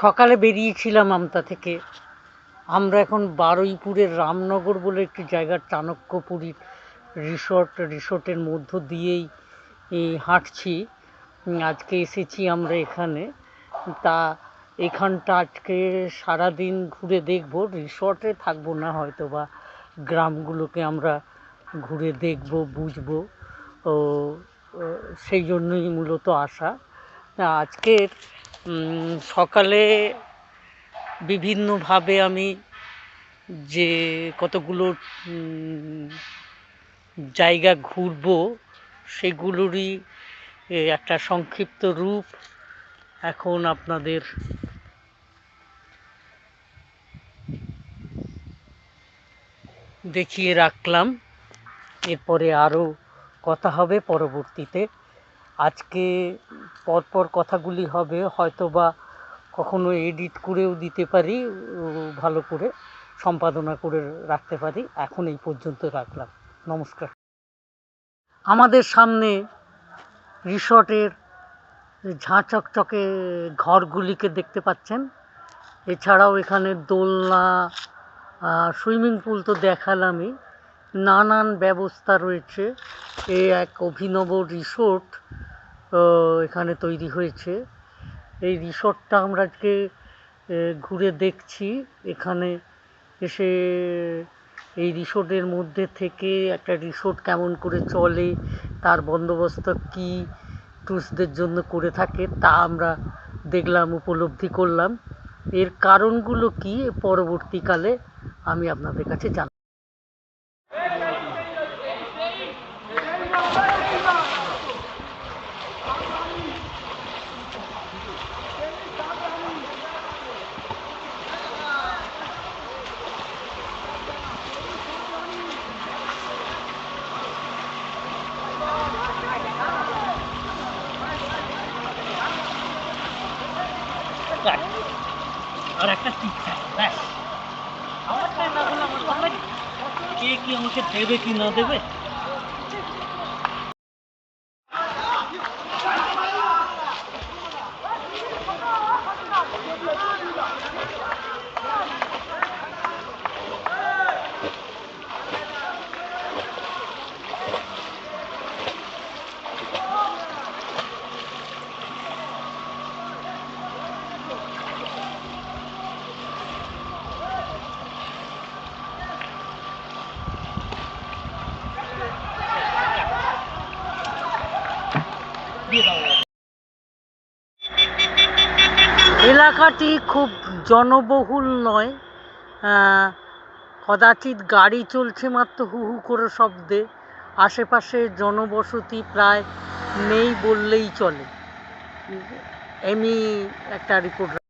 সকালে বেরিয়েছিলাম আমতা থেকে। আমরা এখন বারুইপুরের রামনগর বলে একটি জায়গার চাণক্যপুরীর রিসর্ট, রিসর্টের মধ্য দিয়েই হাঁটছি। আজকে এসেছি আমরা এখানে। তা এখানটা আজকে সারাদিন ঘুরে দেখব। রিসর্টে থাকব না হয়তো বা গ্রামগুলোকে আমরা ঘুরে দেখব, বুঝব। ও, সেই জন্যই মূলত আসা। আজকের সকালে বিভিন্নভাবে আমি যে কতগুলো জায়গা ঘুরবো, সেগুলোরই একটা সংক্ষিপ্ত রূপ এখন আপনাদের দেখিয়ে রাখলাম। এরপরে আরও কথা হবে পরবর্তীতে। আজকে পরপর কথাগুলি হবে হয়তো বা কখনো এডিট করেও দিতে পারি ভালো করে সম্পাদনা করে রাখতে পারি। এখন এই পর্যন্ত রাখলাম। নমস্কার। আমাদের সামনে রিসর্টের ঝাঁ চকচকে ঘরগুলিকে দেখতে পাচ্ছেন। এছাড়াও এখানে দোলনা সুইমিং পুল তো দেখালামই। নানান ব্যবস্থা রয়েছে। এ এক অভিনব রিসোর্ট। এখানে তৈরি হয়েছে। এই রিসর্টটা আমরা আজকে ঘুরে দেখছি। এখানে এসে এই রিসোর্টের মধ্যে থেকে একটা রিসোর্ট কেমন করে চলে, তার বন্দোবস্ত কী, টুরিস্টদের জন্য করে থাকে, তা আমরা দেখলাম, উপলব্ধি করলাম। এর কারণগুলো কি, পরবর্তীকালে আমি আপনাদের কাছে জানাব। আর একটা টিকটাক ব্যাস। আমার কে কি আমাকে দেবে কি না দেবে? এলাকাটি খুব জনবহুল নয়। কদাচিৎ গাড়ি চলছে মাত্র হু হু করে শব্দে। আশেপাশে জনবসতি প্রায় নেই বললেই চলে। এমনি একটা রিপোর্ট